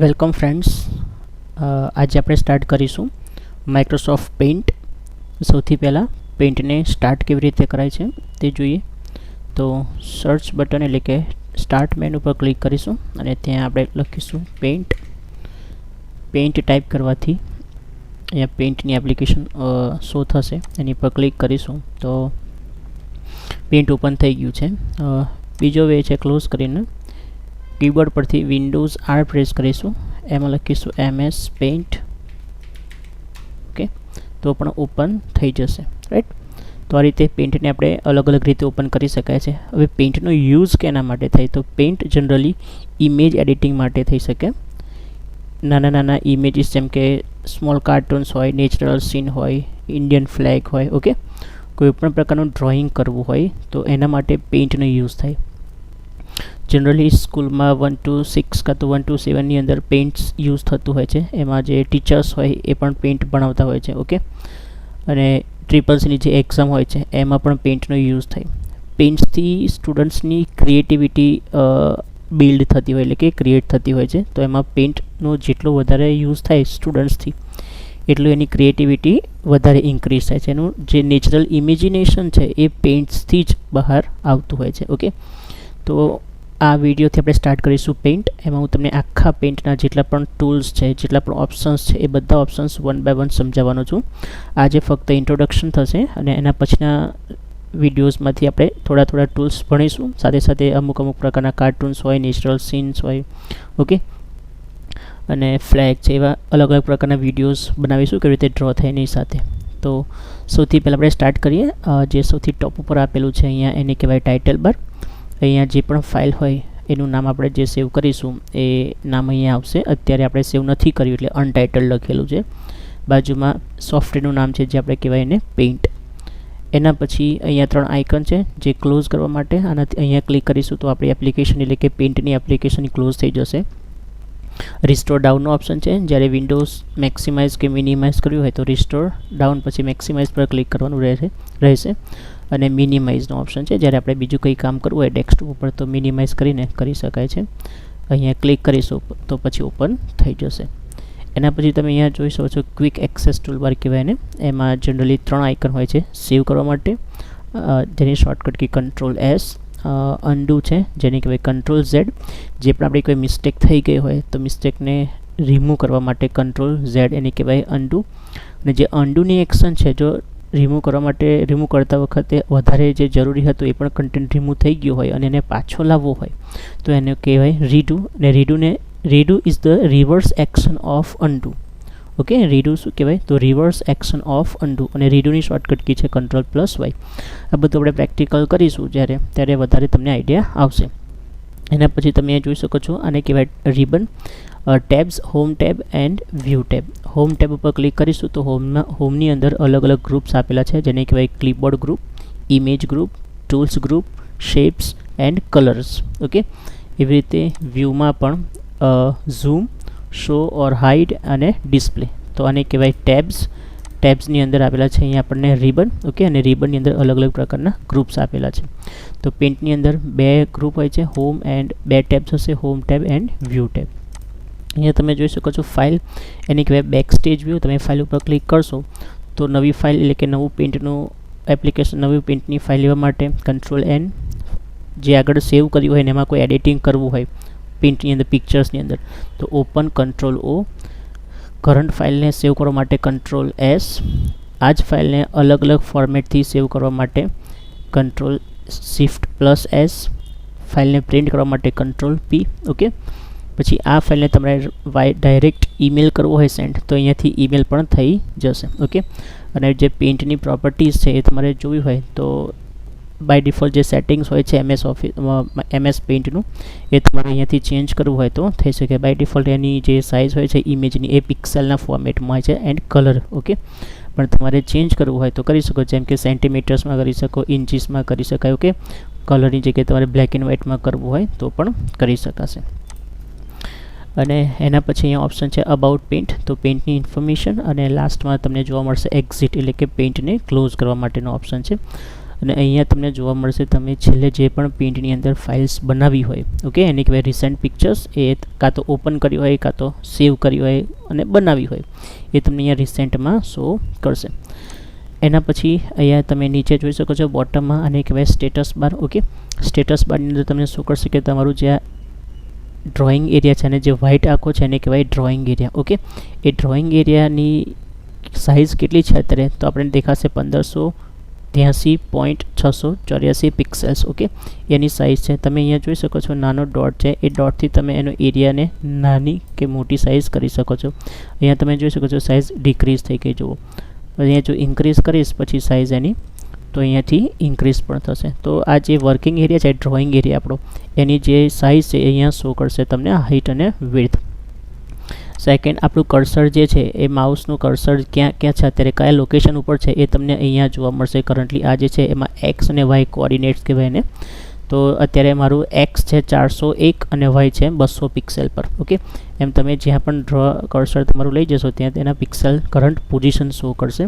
Welcome friends આજે આપણે start કરીશું માઇક્રોસોફ્ટ પેઇન્ટ સૌથી પહેલાં પેઇન્ટને સ્ટાર્ટ કેવી રીતે કરાય છે તે જોઈએ. તો સર્ચ બટન એટલે કે સ્ટાર્ટ મેન ઉપર ક્લિક કરીશું અને ત્યાં આપણે લખીશું પેઇન્ટ પેઇન્ટ ટાઈપ કરવાથી અહીંયા પેઇન્ટની એપ્લિકેશન શો થશે. એની પર ક્લિક કરીશું તો પેઇન્ટ ઓપન થઈ ગયું છે. બીજો વે છે ક્લોઝ કરીને કીબોર્ડ પરથી વિન્ડોઝ આર પ્રેસ કરીશું. એમાં લખીશું એમએસ પેઇન્ટ. ઓકે? તો પણ ઓપન થઈ જશે. રાઈટ તો આ રીતે પેઇન્ટને આપણે અલગ અલગ રીતે ઓપન કરી શકાય છે. હવે પેઇન્ટનો યુઝ કેના માટે થાય? તો પેઇન્ટ જનરલી ઇમેજ એડિટિંગ માટે થઈ શકે. નાના નાના ઇમેજીસ જેમ કે સ્મોલ કાર્ટૂન્સ હોય, નેચરલ સીન હોય, ઇન્ડિયન ફ્લેગ હોય, ઓકે? કોઈ પણ પ્રકારનું ડ્રોઈંગ કરવું હોય, તો એના માટે પેઇન્ટનો યુઝ થાય. જનરલી સ્કૂલમાં વન ટુ સિક્સ કાં તો વન ટુ સેવનની અંદર પેઇન્ટ્સ યુઝ થતું હોય છે. એમાં જે ટીચર્સ હોય એ પણ પેઇન્ટ ભણાવતા હોય છે ઓકે અને ટ્રિપલ્સની જે એક્ઝામ હોય છે, એમાં પણ પેઇન્ટનો યુઝ થાય. પેઇન્ટ્સથી સ્ટુડન્ટ્સની ક્રિએટિવિટી બિલ્ડ થતી હોય એટલે કે ક્રિએટ થતી હોય છે. તો એમાં પેઇન્ટનો જેટલો વધારે યુઝ થાય સ્ટુડન્ટ્સથી એટલું એની ક્રિએટિવિટી વધારે ઇન્ક્રીઝ થાય છે. એનું જે નેચરલ ઇમેજિનેશન છે એ પેઇન્ટ્સથી જ બહાર આવતું હોય છે ઓકે તો આ વિડીયોથી આપણે સ્ટાર્ટ કરીશું પેઇન્ટ એમાં હું તમને આખા પેઇન્ટના જેટલા પણ ટૂલ્સ છે, જેટલા પણ ઓપ્શન્સ છે, એ બધા ઓપ્શન્સ વન બાય વન સમજાવવાનો છું. આજે ફક્ત ઇન્ટ્રોડક્શન થશે અને એના પછીના વિડીયોઝમાંથી આપણે થોડા થોડા ટૂલ્સ ભણીશું. સાથે સાથે અમુક અમુક પ્રકારના કાર્ટૂન્સ હોય નેચરલ સીન્સ હોય ઓકે અને ફ્લેગ છે, એવા અલગ અલગ પ્રકારના વિડીયોઝ બનાવીશું કેવી રીતે ડ્રો થાય એની સાથે. તો સૌથી પહેલાં આપણે સ્ટાર્ટ કરીએ. જે સૌથી ટોપ ઉપર આપેલું છે અહીંયા એને કહેવાય ટાઇટલ બાર અહીંયા જે પણ ફાઇલ હોય, એનું નામ આપણે જે સેવ કરીશું, એ નામ અહીંયા આવશે. અત્યારે આપણે સેવ નથી કર્યું એટલે અનટાઇટલ લખેલું છે. બાજુમાં સોફ્ટવેરનું નામ છે, જે આપણે કહેવાય એને પેઇન્ટ એના પછી અહીંયા ત્રણ આઇકન છે, જે ક્લોઝ કરવા માટે આનાથી અહીંયા ક્લિક કરીશું તો આપણી એપ્લિકેશન એટલે કે પેઇન્ટની એપ્લિકેશન ક્લોઝ થઈ જશે. રિસ્ટોર ડાઉનનો ઓપ્શન છે, જ્યારે વિન્ડોઝ મેક્સિમાઇઝ કે મિનિમાઇઝ કર્યું હોય તો રિસ્ટોર ડાઉન પછી મેક્સિમાઇઝ પર ક્લિક કરવાનું રહેશે રહેશે. અને મિનિમાઇઝનો ઓપ્શન છે. જ્યારે આપણે બીજું કંઈ કામ કરવું હોય ડેસ્કટોપ ઉપર તો મિનિમાઇઝ કરીને કરી શકાય છે. અહીંયા ક્લિક કરીશું તો પછી ઓપન થઈ જશે. એના પછી તમે અહીંયા જોઈ શકો છો ક્વિક એક્સેસ ટૂલબાર કહેવાય ને એમાં જનરલી ત્રણ આઇકન હોય છે સેવ કરવા માટે. જેની shortcut key control S undo છે, જેની કહેવાય કંટ્રોલ ઝેડ જે પણ આપણી કોઈ મિસ્ટેક થઈ ગઈ હોય, તો મિસ્ટેકને રિમૂવ કરવા માટે કંટ્રોલ ઝેડ એની કહેવાય અનડુ અને જે અનડુની એક્શન છે, જો રિમૂવ કરવા માટે રિમૂવ કરતા વખતે વધારે જે જરૂરી હતું એ પણ કન્ટેન્ટ રિમૂવ થઈ ગયું હોય અને એને પાછો લાવવો હોય, તો એને કહેવાય રીડુ અને રીડુને redo is the reverse action of undo okay redo શું કહેવાય? તો રિવર્સ એક્શન ઓફ અનડુ અને રીડુની શોર્ટકટ કી છે કંટ્રોલ પ્લસ વાય આ બધું આપણે પ્રેક્ટિકલ કરીશું જ્યારે, ત્યારે વધારે તમને આઈડિયા આવશે. એના પછી તમે જોઈ શકો છો આને કહેવાય ribbon tabs, home tab and view tab. Home tab ઉપર ક્લિક કરીશું તો હોમના હોમની અંદર અલગ અલગ ગ્રુપ્સ આપેલા છે. જેને કહેવાય clipboard group image group, tools group, shapes and colours. Okay? એવી રીતે વ્યૂમાં પણ ઝૂમ, શો ઓર હાઇડ અને ડિસ્પ્લે. તો આને કહેવાય ટેબ્સ. ટેબ્સની અંદર આપેલા છે અહીંયા આપણને રિબન. ઓકે? અને રિબનની અંદર અલગ અલગ પ્રકારના ગ્રુપ્સ આપેલા છે. તો પેન્ટની અંદર બે ગ્રુપ હોય છે. હોમ એન્ડ બે ટેબ્સ હશે. Home tab and view tab. અહીંયા તમે જોઈ શકો છો ફાઇલ એની કહેવાય બેક સ્ટેજ વ્યૂ તમે ફાઇલ ઉપર ક્લિક કરશો તો નવી ફાઇલ એટલે કે નવું પેઇન્ટનું એપ્લિકેશન નવી પેઇન્ટની ફાઇલ લેવા માટે કંટ્રોલ એન જે આગળ સેવ કર્યું હોય ને એમાં કોઈ એડિટિંગ કરવું હોય પેઇન્ટની અંદર પિક્ચર્સની અંદર. તો ઓપન કંટ્રોલ ઓ કરંટ ફાઇલને સેવ કરવા માટે કંટ્રોલ એસ આ જ ફાઇલને અલગ અલગ ફોર્મેટથી સેવ કરવા માટે કંટ્રોલ શિફ્ટ પ્લસ એસ ફાઇલને પ્રિન્ટ કરવા માટે કંટ્રોલ પી ઓકે પછી આ ફાઇલને તમારે વાય ડાયરેક્ટ ઈમેલ કરવો હોય સેન્ડ તો અહીંયાથી ઈમેલ પણ થઈ જશે ઓકે અને જે પેઇન્ટની પ્રોપર્ટીઝ છે એ તમારે જોવી હોય, તો બાય ડિફોલ્ટ જે સેટિંગ્સ હોય છે એમએસ ઓફિસ એમએસ પેઇન્ટનું એ તમારે અહીંયાથી ચેન્જ કરવું હોય તો થઈ શકે. બાય ડિફોલ્ટ એની જે સાઇઝ હોય છે ઇમેજની એ પિક્સેલના ફોર્મેટમાં હોય છે એન્ડ કલર ઓકે પણ તમારે ચેન્જ કરવું હોય તો કરી શકો, જેમ કે સેન્ટીમીટર્સમાં કરી શકો ઇન્ચીસમાં કરી શકાય ઓકે કલરની જગ્યાએ તમારે બ્લેક એન્ડ વ્હાઇટમાં કરવું હોય તો પણ કરી શકાશે. અને એના પછી અહીંયા ઓપ્શન છે અબાઉટ પેઇન્ટ તો પેઇન્ટની ઇન્ફોર્મેશન અને લાસ્ટમાં તમને જોવા મળશે એક્ઝિટ એટલે કે પેન્ટને ક્લોઝ કરવા માટેનો ઓપ્શન છે. અને અહીંયા તમને જોવા મળશે તમે છેલ્લે જે પણ પેન્ટની અંદર ફાઇલ્સ બનાવી હોય ઓકે એની કહેવાય રિસેન્ટ પિક્ચર્સ એ કાં તો ઓપન કરી હોય, કાં તો સેવ કરી હોય અને બનાવી હોય. એ તમને અહીંયા રિસેન્ટમાં શો કરશે. એના પછી અહીંયા તમે નીચે જોઈ શકો છો બોટમમાં અને કહેવાય સ્ટેટસ બાર ઓકે સ્ટેટસ બારની અંદર તમને શું કરશે કે તમારું જે ડ્રોઈંગ એરિયા છે અને જે વ્હાઇટ આંખો છે એને કહેવાય ડ્રોઈંગ એરિયા ઓકે એ ડ્રોઈંગ એરિયાની સાઇઝ કેટલી છે અત્યારે? તો આપણે દેખાશે પંદરસો ત્યાંસી પોઈન્ટ છસો ચોર્યાસી પિક્સેલ્સ ઓકે એની સાઇઝ છે. તમે અહીંયા જોઈ શકો છો નાનો ડોટ છે. એ ડોટથી તમે એનો એરિયાને નાની કે મોટી સાઇઝ કરી શકો છો. અહીંયા તમે જોઈ શકો છો સાઇઝ ડિક્રીઝ થઈ ગઈ, જુઓ. અહીંયા જો ઇન્ક્રીઝ કરીશ, પછી સાઇઝ એની તો અહીંયાથી ઇન્ક્રીઝ પણ થશે. તો આ જે વર્કિંગ એરિયા છે ડ્રોઈંગ એરિયા આપણો, એની જે સાઇઝ છે અહીંયા શો કરશે તમને હાઇટ અને વિડ્થ સેકન્ડ આપણું કર્સર જે છે, એ માઉસનું કર્સર ક્યાં ક્યાં છે? અત્યારે કયા લોકેશન ઉપર છે, એ તમને અહીંયા જોવા મળશે. કરન્ટલી આ જે છે, એમાં એક્સ અને વાય કોઓર્ડિનેટ્સ કહેવાય ને તો અત્યારે મારું એક્સ છે ચારસો એક અને વાય છે બસો પિક્સેલ પર, ઓકે? એમ તમે જ્યાં પણ ડ્રો કર્સર તમારું લઈ જશો, ત્યાં તેના પિક્સેલ કરંટ પોઝિશન શો કરશે.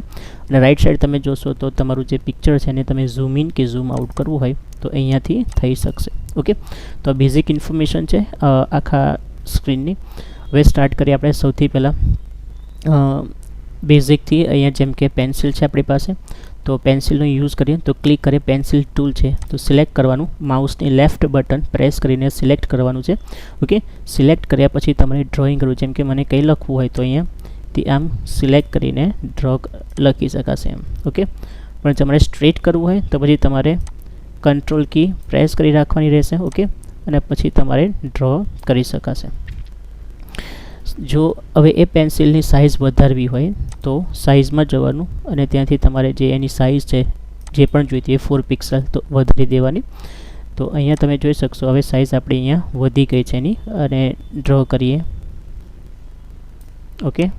અને રાઈટ સાઈડ તમે જોશો તો તમારું જે પિક્ચર છે એને તમે ઝૂમ ઇન કે ઝૂમ આઉટ કરવું હોય તો અહીંયાથી થઈ શકશે, ઓકે? તો બેઝિક ઇન્ફોર્મેશન છે આખા સ્ક્રીનની હવે સ્ટાર્ટ કરીએ આપણે સૌથી પહેલાં. બેઝિકથી અહીંયા જેમ કે પેન્સિલ છે આપણી પાસે, તો પેન્સિલનો યુઝ કરીએ, તો ક્લિક કરીએ પેન્સિલ ટૂલ છે, તો સિલેક્ટ કરવાનું માઉસની લેફ્ટ બટન પ્રેસ કરીને સિલેક્ટ કરવાનું છે ઓકે સિલેક્ટ કર્યા પછી તમારે ડ્રોઈંગ કરવું, જેમ કે મને કંઈ લખવું હોય તો અહીંયાથી આમ સિલેક્ટ કરીને ડ્રો લખી શકાશે એમ ઓકે પણ તમારે સ્ટ્રેટ કરવું હોય, તો પછી તમારે કંટ્રોલ કી પ્રેસ કરી રાખવાની રહેશે ઓકે અને પછી તમારે ડ્રો કરી શકાશે. જો હવે એ પેન્સિલની સાઇઝ વધારવી હોય, તો સાઇઝમાં જવાનું અને ત્યાંથી તમારે જે એની સાઇઝ છે, જે પણ જોઈતી એ ફોર પિક્સલ તો વધારી દેવાની. તો અહીંયા તમે જોઈ શકશો, હવે સાઇઝ આપણી અહીંયા વધી ગઈ છે એની અને ડ્રો કરીએ. ઓકે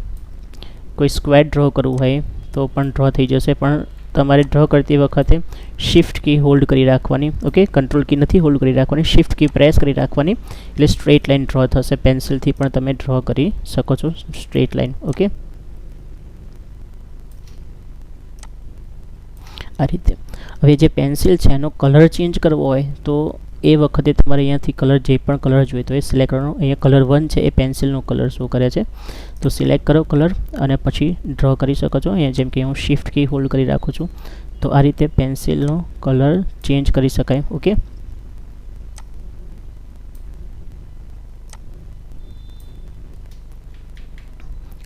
કોઈ સ્ક્વેર ડ્રો કરવું હોય તો પણ ડ્રો થઈ જશે, પણ તમારે ડ્રો કરતી વખતે શિફ્ટ કી હોલ્ડ કરી રાખવાની ઓકે કંટ્રોલ કી નથી હોલ્ડ કરી રાખવાની શિફ્ટ કી પ્રેસ કરી રાખવાની, એટલે સ્ટ્રેટ લાઇન ડ્રો થશે. પેન્સિલથી પણ તમે ડ્રો કરી શકો છો સ્ટ્રેટ લાઇન ઓકે આ રીતે. હવે જે પેન્સિલ છે, એનો કલર ચેન્જ કરવો હોય, તો એ વખતે તમારે અહીંયાથી કલર જે પણ કલર જોઈતો એ સિલેક્ટ કરવાનો. અહીંયા કલર વન છે, એ પેન્સિલનો કલર શો કરે છે. તો સિલેક્ટ કરો કલર અને પછી ડ્રો કરી શકો છો. અહીંયા જેમ કે હું શિફ્ટ કી હોલ્ડ કરી રાખું છું. તો આ રીતે પેન્સિલનો કલર ચેન્જ કરી શકાય. ઓકે?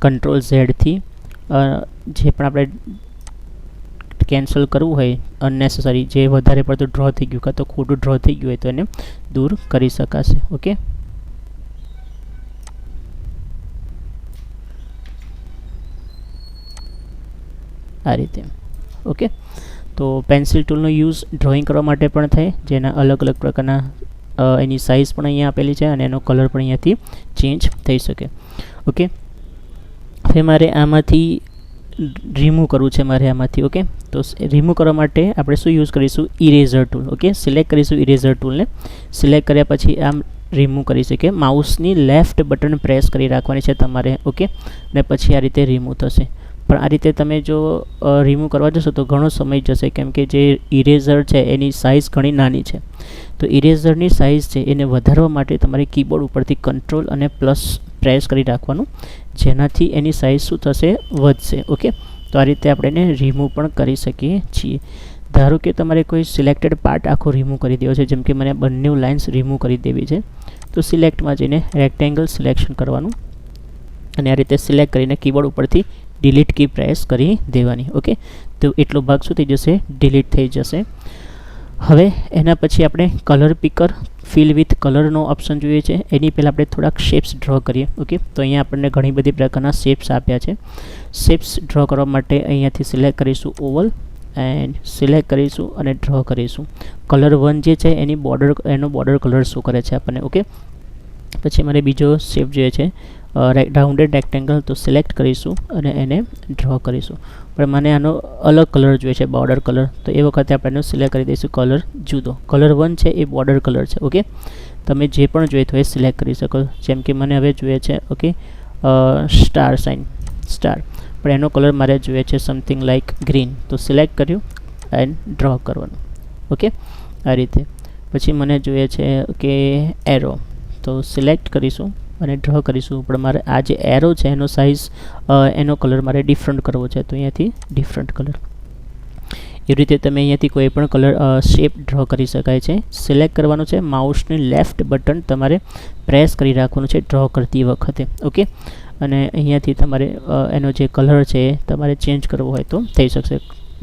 કંટ્રોલ ઝેડથી જે પણ આપણે કેન્સલ કરવું હોય અનનેસેસરી જે વધારે પડતું ડ્રો થઈ ગયું કાં તો ખોટું ડ્રો થઈ ગયું હોય તો એને દૂર કરી શકાશે. ઓકે? આ રીતે. ઓકે? તો પેન્સિલ ટૂલનો યુઝ ડ્રોઈંગ કરવા માટે પણ થાય, જેના અલગ અલગ પ્રકારના એની સાઇઝ પણ અહીંયા આપેલી છે અને એનો કલર પણ અહીંયાથી ચેન્જ થઈ શકે. ઓકે? હવે મારે આમાંથી રિમૂવ કરવું છે મારે આમાંથી, ઓકે? તો રિમૂવ કરવા માટે આપણે શું યુઝ કરીશું? Eraser tool okay? સિલેક્ટ કરીશું ઇરેઝર ટૂલને સિલેક્ટ કર્યા પછી આમ રિમૂવ કરી શકીએ. માઉસની લેફ્ટ બટન પ્રેસ કરી રાખવાની છે તમારે, ઓકે? ને પછી આ રીતે રિમૂવ થશે. પણ આ રીતે તમે જો રિમૂવ કરવા જશો તો ઘણો સમય જશે. કેમ કે જે ઇરેઝર છે એની સાઇઝ ઘણી નાની છે. તો ઇરેઝરની સાઇઝ છે એને વધારવા માટે તમારે કીબોર્ડ ઉપરથી કંટ્રોલ અને પ્લસ પ્રેસ કરી રાખવાનું. જેનાથી એની સાઇઝ શું થશે? વધશે. ઓકે? તો આ રીતે આપણે એને રિમૂવ પણ કરી શકીએ છીએ. ધારો કે તમારે કોઈ સિલેક્ટેડ પાર્ટ આખો રિમૂવ કરી દેવો છે, જેમ કે મને બંને લાઇન્સ રિમૂવ કરી દેવી છે, તો સિલેક્ટમાં જઈને રેક્ટેંગલ સિલેક્શન કરવાનું. અને આ રીતે સિલેક્ટ કરીને કીબોર્ડ ઉપરથી ડિલીટ કી પ્રેસ કરી દેવાની ઓકે તો એટલો ભાગ શું થઈ જશે ડિલીટ થઈ જશે. હવે એના પછી આપણે કલર પિકર ફિલ વિથ કલરનો ઓપ્શન જોઈએ છે. એની પહેલાં આપણે થોડાક શેપ્સ ડ્રો કરીએ ઓકે તો અહીંયા આપણને ઘણી બધી પ્રકારના શેપ્સ આપ્યા છે. શેપ્સ ડ્રો કરવા માટે અહીંયાથી સિલેક્ટ કરીશું ઓવલ એન્ડ સિલેક્ટ કરીશું અને ડ્રો કરીશું. કલર વન જે છે, એની બોર્ડર એનો બોર્ડર કલર શું કરે છે આપણને ઓકે પછી મારે બીજો શેપ જોઈએ છે. રાઉન્ડેડ રેક્ટેંગલ તો સિલેક્ટ કરીશું અને એને ડ્રો કરીશું. પણ મને આનો અલગ કલર જોઈએ છે બોર્ડર કલર તો એ વખતે આપણે એનો સિલેક્ટ કરી દઈશું કલર જુદો. કલર વન છે, એ બોર્ડર કલર છે ઓકે તમે જે પણ જોઈએ તો એ સિલેક્ટ કરી શકો. જેમ કે મને હવે જોઈએ છે ઓકે સ્ટાર સાઇન સ્ટાર પણ એનો કલર મારે જોઈએ છે સમથિંગ લાઇક ગ્રીન તો સિલેક્ટ કર્યું એન્ડ ડ્રો કરવાનું ઓકે આ રીતે. પછી મને જોઈએ છે કે એરો તો સિલેક્ટ કરીશું. અને ડ્રો કરીશું. પણ મારે આ જે એરો છે, એનો સાઇઝ એનો કલર મારે ડિફરન્ટ કરવો છે. તો અહીંયાથી ડિફરન્ટ કલર એવી રીતે તમે અહીંયાથી કોઈ પણ કલર શેપ ડ્રો કરી શકાય છે. સિલેક્ટ કરવાનું છે. માઉસની લેફ્ટ બટન તમારે પ્રેસ કરી રાખવાનું છે ડ્રો કરતી વખતે. ઓકે અને અહીંયાથી તમારે એનો જે કલર છે, તમારે ચેન્જ કરવો હોય તો થઈ શકશે.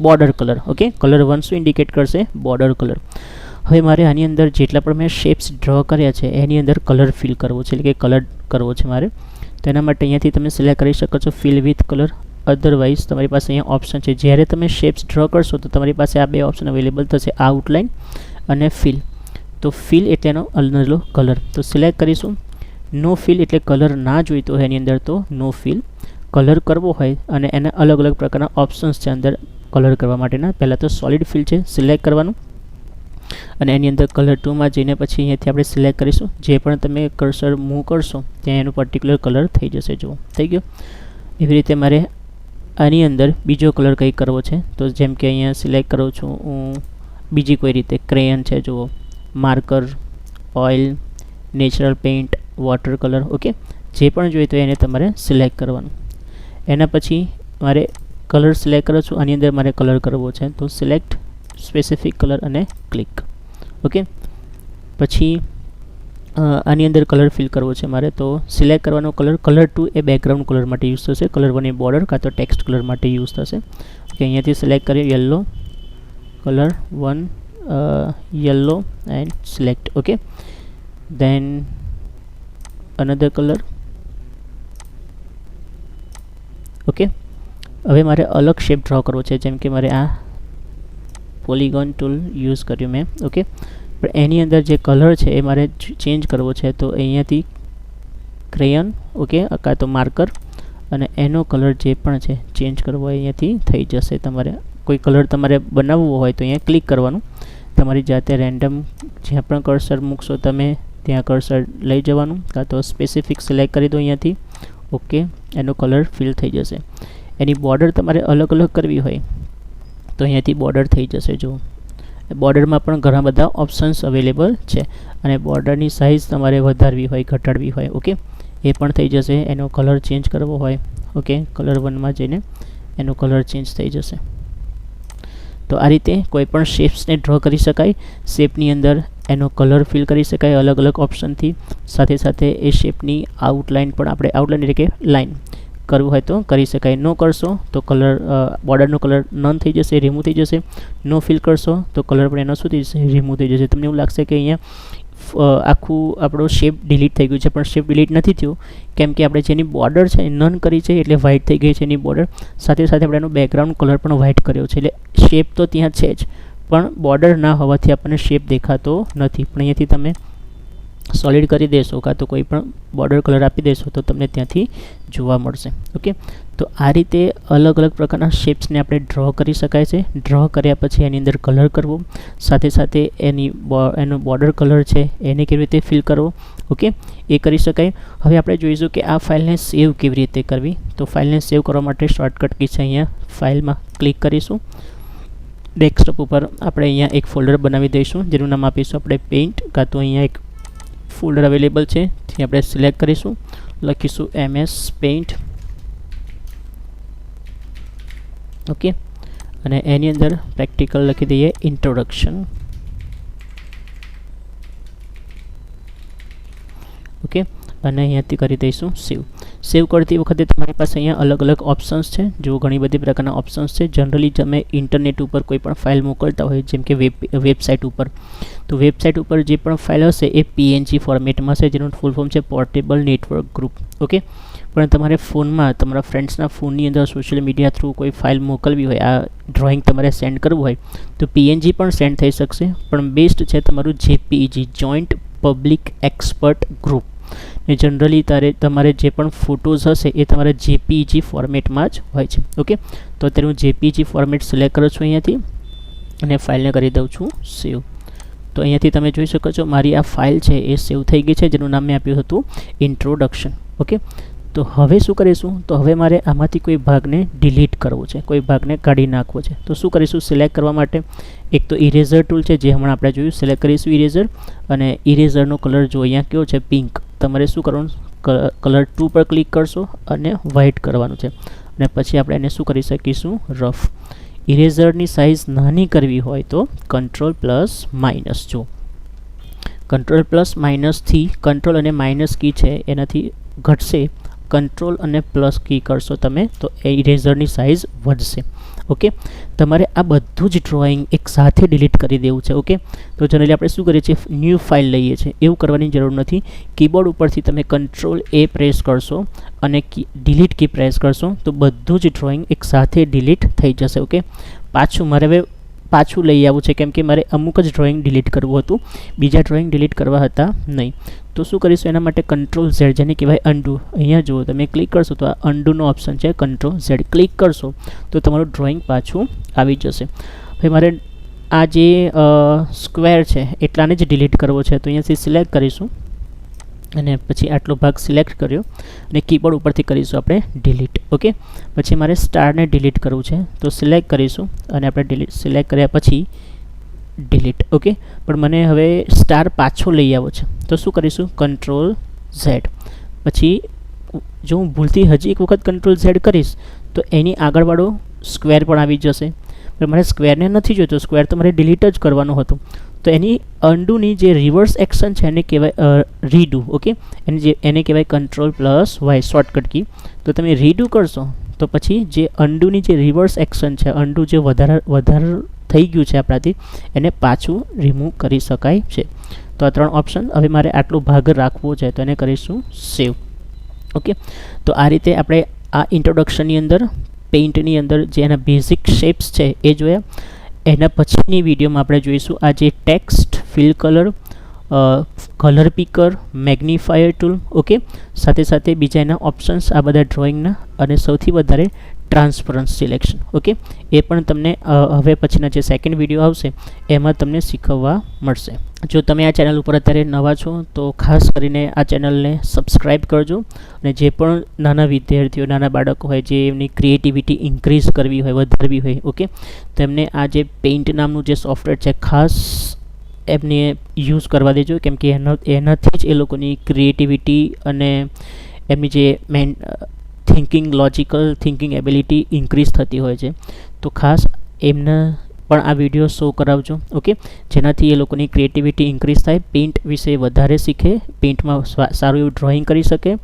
Border colour okay colour one શું ઇન્ડિકેટ કરશે બોર્ડર કલર હવે મારે આની અંદર જેટલા પણ મેં શેપ્સ ડ્રો કર્યા છે, એની અંદર કલર ફિલ કરવો છે, એટલે કે કલર કરવો છે મારે. તો એના માટે અહીંયાથી તમે સિલેક્ટ કરી શકો છો ફિલ વિથ કલર અધરવાઇઝ તમારી પાસે અહીંયા ઓપ્શન છે. જ્યારે તમે શેપ્સ ડ્રો કરશો, તો તમારી પાસે આ બે ઓપ્શન અવેલેબલ થશે આઉટલાઇન અને ફિલ તો ફિલ એટલે એનો અંદરનો કલર તો સિલેક્ટ કરીશું. નો ફિલ એટલે કલર ના જોઈતો હોય એની અંદર તો નો ફિલ કલર કરવો હોય અને એના અલગ અલગ પ્રકારના ઓપ્શન્સ છે અંદર કલર કરવા માટેના. પહેલાં તો સોલિડ ફિલ છે સિલેક્ટ કરવાનું. અને એની અંદર કલર ટુમાં જઈને પછી અહીંયાથી આપણે સિલેક્ટ કરીશું. જે પણ તમે કર્સર મૂવ કરશો, ત્યાં એનું પર્ટિક્યુલર કલર થઈ જશે, જુઓ. થઈ ગયો? એવી રીતે મારે આની અંદર બીજો કલર કંઈક કરવો છે. તો જેમ કે અહીંયા સિલેક્ટ કરું છું હું, બીજી કોઈ રીતે ક્રેયન છે, જુઓ. Marker oil natural paint water colour okay જે પણ જોઈએ તો એને તમારે સિલેક્ટ કરવાનું. એના પછી મારે કલર સિલેક્ટ કરું છું. આની અંદર મારે કલર કરવો છે. તો સિલેક્ટ સ્પેસિફિક કલર અને ક્લિક ઓકે પછી આની અંદર કલર ફિલ કરવો છે મારે, તો સિલેક્ટ કરવાનો કલર કલર ટુ એ બેકગ્રાઉન્ડ કલર માટે યુઝ થશે. કલર વન એ બોર્ડર કાં તો ટેક્સ્ટ કલર માટે યુઝ થશે. ઓકે અહીંયાથી સિલેક્ટ કરીએ yellow colour one yellow and select okay then another colour okay હવે મારે અલગ શેપ ડ્રો કરવો છે, જેમ કે મારે આ પોલીગોન ટૂલ યુઝ કર્યું મેં ઓકે પણ એની અંદર જે કલર છે એ મારે ચેન્જ કરવો છે, તો અહીંયાથી ક્રેયન ઓકે કાં તો માર્કર અને એનો કલર જે પણ છે ચેન્જ કરવો હોય અહીંયાથી થઈ જશે. તમારે કોઈ કલર તમારે બનાવવો હોય તો અહીંયા ક્લિક કરવાનું. તમારી જાતે રેન્ડમ જ્યાં પણ કર્સર મૂકશો તમે, ત્યાં કર્સર લઈ જવાનું. કાં તો સ્પેસિફિક સિલેક્ટ કરી દો અહીંયાથી ઓકે એનો કલર ફિલ થઈ જશે. એની બોર્ડર તમારે અલગ અલગ કરવી હોય. તો અહીંયાથી બોર્ડર થઈ જશે જો બોર્ડરમાં પણ ઘણા બધા ઓપ્શન્સ અવેલેબલ છે. અને બોર્ડરની સાઇઝ તમારે વધારવી હોય, ઘટાડવી હોય ઓકે એ પણ થઈ જશે. એનો કલર ચેન્જ કરવો હોય ઓકે કલર વનમાં જઈને એનો કલર ચેન્જ થઈ જશે. તો આ રીતે કોઈ પણ શેપ્સને ડ્રો કરી શકાય. શેપની અંદર એનો કલર ફિલ કરી શકાય અલગ અલગ ઓપ્શનથી સાથે સાથે એ શેપની આઉટલાઇન પણ આપણે આઉટલાઇન એટલે કે લાઇન કરવું હોય તો કરી શકાય. નો કરશો તો કલર બોર્ડરનો કલર નન થઈ જશે રિમૂવ થઈ જશે. નો ફિલ કરશો તો કલર પણ એનો શું થઈ જશે? રિમૂવ થઈ જશે. તમને એવું લાગશે કે અહીંયા આખું આપણો શેપ ડિલીટ થઈ ગયું છે. પણ શેપ ડિલીટ નથી થયું. કેમ કે આપણે જેની બોર્ડર છે નન કરી છે, એટલે વ્હાઇટ થઈ ગઈ છે એની બોર્ડર સાથે સાથે આપણે એનો બેકગ્રાઉન્ડ કલર પણ વ્હાઇટ કર્યો છે. એટલે શેપ તો ત્યાં છે જ. પણ બોર્ડર ના હોવાથી આપણને શેપ દેખાતો નથી. પણ અહીંયાથી તમે સોલિડ કરી દેશો કાં તો કોઈ પણ બોર્ડર કલર આપી દેશો, તો તમને ત્યાંથી જોવા મળશે. ઓકે તો આ રીતે અલગ અલગ પ્રકારના શેપ્સને આપણે ડ્રો કરી શકાય છે. ડ્રો કર્યા પછી એની અંદર કલર કરવો. સાથે સાથે એની એનો બોર્ડર કલર છે, એને કેવી રીતે ફિલ કરવો. ઓકે એ કરી શકાય. હવે આપણે જોઈશું કે આ ફાઇલને સેવ કેવી રીતે કરવી. તો ફાઇલને સેવ કરવા માટે શોર્ટકટ કી છે અહીંયા. ફાઇલમાં ક્લિક કરીશું. ડેસ્કટોપ ઉપર આપણે અહીંયા એક ફોલ્ડર બનાવી દઈશું, જેનું નામ આપીશું આપણે પેઇન્ટ કાં તો અહીંયા એક ફોલ્ડર અવેલેબલ છે. જે આપણે સિલેક્ટ કરીશું. લખીશું એમએસ પેઇન્ટ ઓકે અને એની અંદર પ્રેક્ટિકલ લખી દઈએ ઇન્ટ્રોડક્શન ઓકે અને અહીંયાથી કરી દઈશું સેવ સેવ કરતી વખતે તમારી પાસે અહીંયા અલગ અલગ ઓપ્શન્સ છે. જો ઘણી બધી પ્રકારના ઓપ્શન્સ છે. જનરલી તમે ઇન્ટરનેટ ઉપર કોઈ પણ ફાઇલ મોકલતા હોય, જેમ કે વેબ વેબસાઇટ ઉપર. તો વેબસાઇટ ઉપર જે પણ ફાઇલ હશે, એ પીએનજી ફોર્મેટમાં છે, જેનું ફૂલ ફોર્મ છે પોર્ટેબલ નેટવર્ક ગ્રુપ ઓકે પણ તમારે ફોનમાં, તમારા ફ્રેન્ડ્સના ફોનની અંદર સોશિયલ મીડિયા થ્રુ કોઈ ફાઇલ મોકલવી હોય, આ ડ્રોઈંગ તમારે સેન્ડ કરવું હોય, તો પીએનજી પણ સેન્ડ થઈ શકશે. પણ બેસ્ટ છે તમારું JPG joint public expert group ને જનરલી તારે તમારે જે પણ ફોટોઝ હશે એ તમારે જેપીજી ફોર્મેટમાં જ હોય છે. ઓકે તો અત્યારે હું જેપીજી ફોર્મેટ સિલેક્ટ કરું છું અહીંયાથી અને ફાઇલને કરી દઉં છું સેવ તો અહીંયાથી તમે જોઈ શકો છો મારી આ ફાઇલ છે એ સેવ થઈ ગઈ છે, જેનું નામ મેં આપ્યું હતું ઇન્ટ્રોડક્શન ઓકે તો હવે શું કરીશું? તો હવે મારે આમાંથી કોઈ ભાગને ડિલીટ કરવો છે, કોઈ ભાગને કાઢી નાખવો છે. તો શું કરીશું? સિલેક્ટ કરવા માટે એક તો ઇરેઝર ટૂલ છે, જે હમણાં આપણે જોયું સિલેક્ટ કરીશું ઇરેઝર અને ઇરેઝરનો કલર જો અહીંયા કયો છે? પિંક તમારે શું કરવાનું? કલર ટુ પર ક્લિક કરશો અને વ્હાઇટ કરવાનું છે. અને પછી આપણે એને શું કરી શકીશું? રફ ઇરેઝરની સાઇઝ નાની કરવી હોય તો કંટ્રોલ પ્લસ માઇનસ જો કંટ્રોલ પ્લસ માઇનસથી કંટ્રોલ અને માઇનસ કી છે, એનાથી ઘટશે. કંટ્રોલ અને પ્લસ કી કરશો તમે તો એ ઇરેઝરની સાઇઝ વધશે. ઓકે? તમારે આ બધું જ ડ્રોઈંગ એક સાથે ડિલીટ કરી દેવું છે, ઓકે? તો જનરલી આપણે શું કરીએ છીએ? ન્યૂ ફાઇલ લઈએ છીએ. એવું કરવાની જરૂર નથી. કીબોર્ડ ઉપરથી તમે કંટ્રોલ એ પ્રેસ કરશો અને કી ડિલીટ કી પ્રેસ કરશો, તો બધું જ ડ્રોઈંગ એક સાથે ડિલીટ થઈ જશે, ઓકે? પાછું મારે હવે પાછું લઈ આવવું છે, કેમ કે મારે અમુક જ ડ્રોઈંગ ડિલીટ કરવું હતું. બીજા ડ્રોઈંગ ડિલીટ કરવા હતા નહીં. તો શું કરીશું, એના માટે કંટ્રોલ ઝેડ જેને કહેવાય અન્ડુ અહીંયા જુઓ, તમે ક્લિક કરશો તો આ અન્ડુનો ઓપ્શન છે કંટ્રોલ ઝેડ ક્લિક કરશો તો તમારું ડ્રોઈંગ પાછું આવી જશે. હવે મારે આ જે સ્ક્વેર છે, એટલાને જ ડિલીટ કરવો છે. તો અહીંયાથી સિલેક્ટ કરીશું. અને પછી આટલો ભાગ સિલેક્ટ કર્યો અને કીબોર્ડ ઉપરથી કરીશું આપણે ડિલીટ, ઓકે? પછી મારે સ્ટારને ડિલીટ કરવું છે. તો સિલેક્ટ કરીશું અને આપણે ડિલીટ સિલેક્ટ કર્યા પછી ડિલીટ, ઓકે? પણ મને હવે સ્ટાર પાછો લઈ આવો છે. તો શું કરીશું? કંટ્રોલ ઝેડ પછી જો હું ભૂલથી હજી એક વખત કંટ્રોલ ઝેડ કરીશ, તો એની આગળવાળો સ્ક્વેર પણ આવી જશે. પણ મારે સ્ક્વેરને નથી જોઈતો. સ્ક્વેર તો મારે ડિલીટ જ કરવાનું હતું. તો એની અન્ડુની જે રિવર્સ એક્શન છે એને કહેવાય રીડુ ઓકે એને જે, એને કહેવાય control plus Y shortcut key તો તમે રીડુ કરશો, તો પછી જે અન્ડુની જે રિવર્સ એક્શન છે, અન્ડુ જે વધારે વધારે થઈ ગયું છે આપણાથી, એને પાછું રિમૂવ કરી શકાય છે. તો આ ત્રણ ઓપ્શન હવે મારે આટલો ભાગ રાખવો છે, તો એને કરીશું સેવ ઓકે તો આ રીતે આપણે આ ઇન્ટ્રોડક્શનની અંદર પેઇન્ટની અંદર જે એના બેઝિક શેપ્સ છે, એ જોયા. એના પછીની વિડીયોમાં આપણે જોઈશું આ જે text fill colour colour picker magnifier tool okay સાથે સાથે બીજા એના ઓપ્શન્સ આ બધા ડ્રોઈંગના અને સૌથી વધારે ટ્રાન્સપરન્સ સિલેક્શન ઓકે એ પણ તમને હવે પછીના જે સેકન્ડ વીડિયો આવશે, એમાં તમને શીખવવા મળશે. જો તમે આ ચેનલ ઉપર અત્યારે નવા છો, તો ખાસ કરીને આ ચેનલને સબસ્ક્રાઈબ કરજો અને જે પણ નાના વિદ્યાર્થીઓ, નાના બાળકો હોય, જે એમની ક્રિએટિવિટી ઇન્ક્રીઝ કરવી હોય, વધારવી હોય ઓકે તેમને આ જે પેઇન્ટ નામનું જે સોફ્ટવેર છે, ખાસ એમને યુઝ કરવા દેજો, કેમ કે એનો, એનાથી જ એ લોકોની ક્રિએટિવિટી અને એમની જે main thinking logical thinking ability increase થતી હોય છે. તો ખાસ એમને પણ આ વીડિયો શો કરાવજો ઓકે જેનાથી એ લોકોની ક્રિએટિવિટી ઇન્ક્રીઝ થાય પેઇન્ટ વિશે વધારે શીખે પેઇન્ટમાં સારું એવું ડ્રોઈંગ કરી શકે